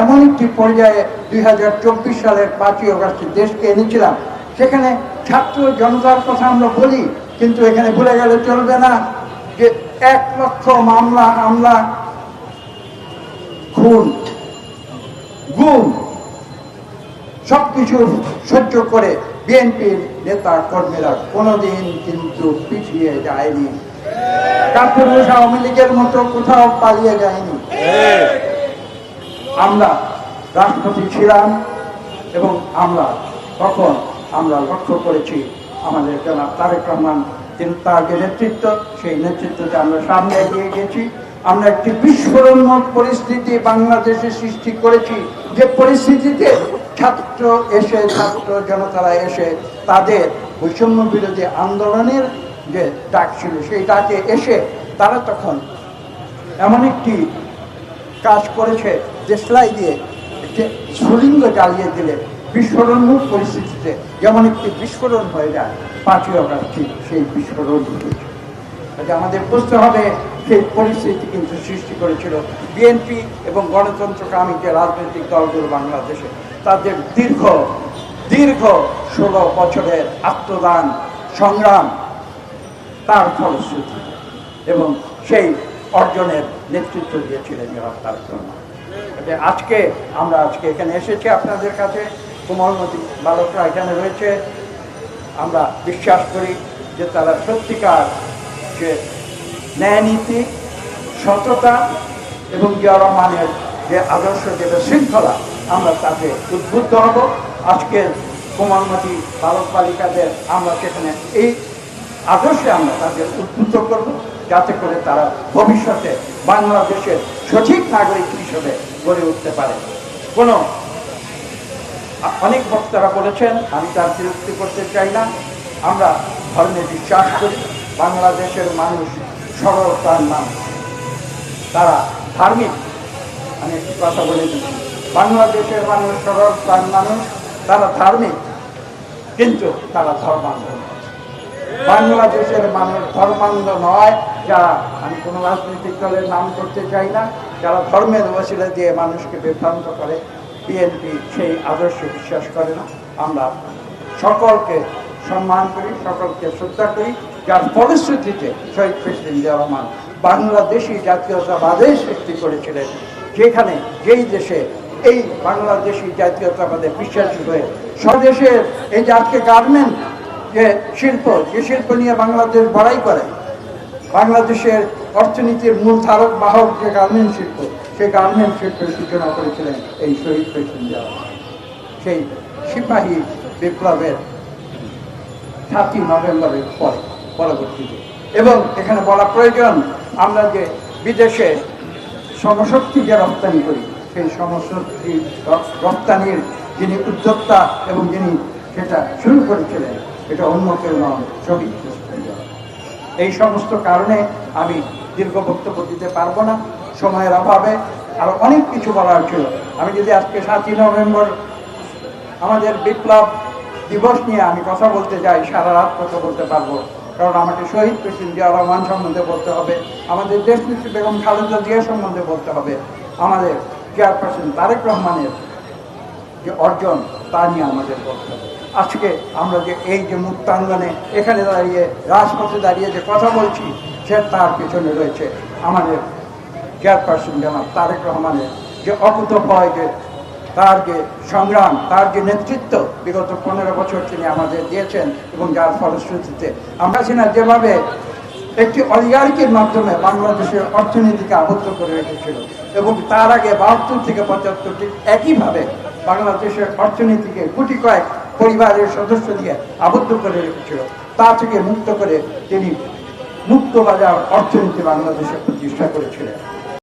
এমন একটি পর্যায়ে দুই সালের পাঁচই অগস্টে দেশকে এনেছিলাম। সেখানে ছাত্র জনতার কথা আমরা বলি, কিন্তু এখানে ভুলে গেলে চলবে না যে এক লক্ষ মামলা, হামলা, খুন, গুম, সবকিছু সহ্য করে বিএনপির নেতা কর্মীরা কোনোদিন কিন্তু পিছিয়ে যায়নি। কাপুরুষ আওয়ামী লীগের মতো কোথাও পালিয়ে যায়নি। আমরা রাষ্ট্রপতি ছিলাম এবং আমরা তখন আমরা লক্ষ্য করেছি আমাদের জনাব তারেক রহমান তিনি তার যে নেতৃত্ব, সেই নেতৃত্বতে আমরা সামনে এগিয়ে গেছি। আমরা একটি বিস্ফোরণময় পরিস্থিতি বাংলাদেশে সৃষ্টি করেছি। যে পরিস্থিতিতে ছাত্র এসে, ছাত্র জনতারা এসে তাদের বৈষম্য বিরোধী আন্দোলনের যে ডাক ছিল, সেই ডাকে এসে তারা তখন এমন একটি কাজ করেছে, যে দেশলাই দিয়ে একটি স্ফুলিঙ্গ জ্বালিয়ে দিলে বিস্ফোরণমূল পরিস্থিতিতে যেমন একটি বিস্ফোরণ হয়ে যায় পাঁচই অগাস্ট ঠিক সেই বিস্ফোরণ হয়েছে আমাদের বুঝতে হবে, সেই পরিস্থিতি কিন্তু সৃষ্টি করেছিল বিএনপি এবং গণতন্ত্রকামী যে রাজনৈতিক দলগুলো বাংলাদেশে, তাদের দীর্ঘ দীর্ঘ ষোলো বছরের আত্মদান, সংগ্রাম, তার ফলশ্রুতি। এবং সেই অর্জনের নেতৃত্ব দিয়েছিলেন জনাব রহমান কাজে আজকে আমরা আজকে এখানে এসেছি আপনাদের কাছে। কোমলমতি বালকরা এখানে রয়েছে। আমরা বিশ্বাস করি যে তারা সত্যিকার যে ন্যায়নীতি, সততা এবং জিয়া রহমানের যে আদর্শ যেটা শৃঙ্খলা, আমরা তাতে উদ্বুদ্ধ হব। আজকের কোমলমতি বালক বালিকাদের আমরা সেখানে এই আদর্শে আমরা তাদের উদ্বুদ্ধ করব। যাতে করে তারা ভবিষ্যতে বাংলাদেশের সঠিক নাগরিক হিসেবে গড়ে উঠতে পারে। কোনো, অনেক বক্তারা বলেছেন, আমি তার বিরক্তি করতে চাই না। আমরা ধর্মে বিশ্বাস করি, বাংলাদেশের মানুষ সরল প্রাণ মানুষ তারা ধার্মিক। আমি একটি কথা বলে দিচ্ছি বাংলাদেশের মানুষ সরল প্রাণ মানুষ তারা ধার্মিক, কিন্তু তারা ধর্মান্ধ বাংলাদেশের মানুষ ধর্মান্ধ নয় যারা আমি কোনো রাজনৈতিক দলের নাম করতে চাই না, যারা ধর্মের ওসিলা দিয়ে মানুষকে বিভ্রান্ত করে, বিএনপি সেই আদর্শে বিশ্বাস করে না। আমরা সকলকে সম্মান করি, সকলকে শ্রদ্ধা করি, যার ফলশ্রুতিতে শহীদ প্রেসিডেন্ট জিয়া রহমান বাংলাদেশি জাতীয়তাবাদের সৃষ্টি করেছিলেন, যেখানে যেই দেশে এই বাংলাদেশি জাতীয়তাবাদে বিশ্বাসী হয়ে স্বদেশের এই যে আজকে গার্মেন্ট যে শিল্প যে শিল্প নিয়ে বাংলাদেশ বড়াই করে বাংলাদেশের অর্থনীতির মূল ধারক বাহক যে গার্মেন্ট শিল্প, সেই গার্মেন্ট শিল্পের সূচনা করেছিলেন এই শহীদ প্রেসিডেন্ট সেই সিপাহী বিপ্লবের সাতই নভেম্বরের পরে, পরবর্তীতে এবং এখানে বলা প্রয়োজন, আমরা যে বিদেশে সমশক্তি যে রপ্তানি করি, সেই সমশক্তি রপ্তানির যিনি উদ্যোক্তা এবং যিনি সেটা শুরু করেছিলেন, এটা অন্য কেউ নন শহীদ। এই সমস্ত কারণে আমি দীর্ঘ বক্তব্য দিতে পারব না, সময়ের অভাবে আরও অনেক কিছু বলার ছিল। আমি যদি আজকে সাতই নভেম্বর আমাদের বিপ্লব দিবস নিয়ে আমি কথা বলতে যাই, সারা রাত কথা বলতে পারব। কারণ আমাকে শহীদ প্রেসিডেন্ট জিয়া রহমান সম্বন্ধে বলতে হবে, আমাদের দেশনেত্রী বেগম খালেদা জিয়া সম্বন্ধে বলতে হবে। আমাদের চেয়ারপারসন তারেক রহমানের যে অর্জন তা নিয়ে আমাদের হবে আজকে আমরা যে এই যে মুক্তাঙ্গনে এখানে দাঁড়িয়ে, রাজপথে দাঁড়িয়ে যে কথা বলছি, সে তার পেছনে রয়েছে আমাদের চেয়ারপারসন জনাব তারেক রহমানের যে অকুতভয় যে তার যে সংগ্রাম, তার যে নেতৃত্ব বিগত পনেরো বছর তিনি আমাদের দিয়েছেন এবং যার ফলশ্রুতিতে আমরা সিনা যেভাবে একটি অলিগারিকের মাধ্যমে বাংলাদেশের অর্থনীতিকে আবদ্ধ করে রেখেছিল এবং তার আগে বাহাত্তর থেকে পঁচাত্তরটি একইভাবে বাংলাদেশের অর্থনীতিকে কোটি কয়েক পরিবারের সদস্য দিয়ে আবদ্ধ করে রেখেছিল। তা থেকে মুক্ত করে তিনি মুক্ত বাজার অর্থনীতি বাংলাদেশে প্রতিষ্ঠা করেছিলেন।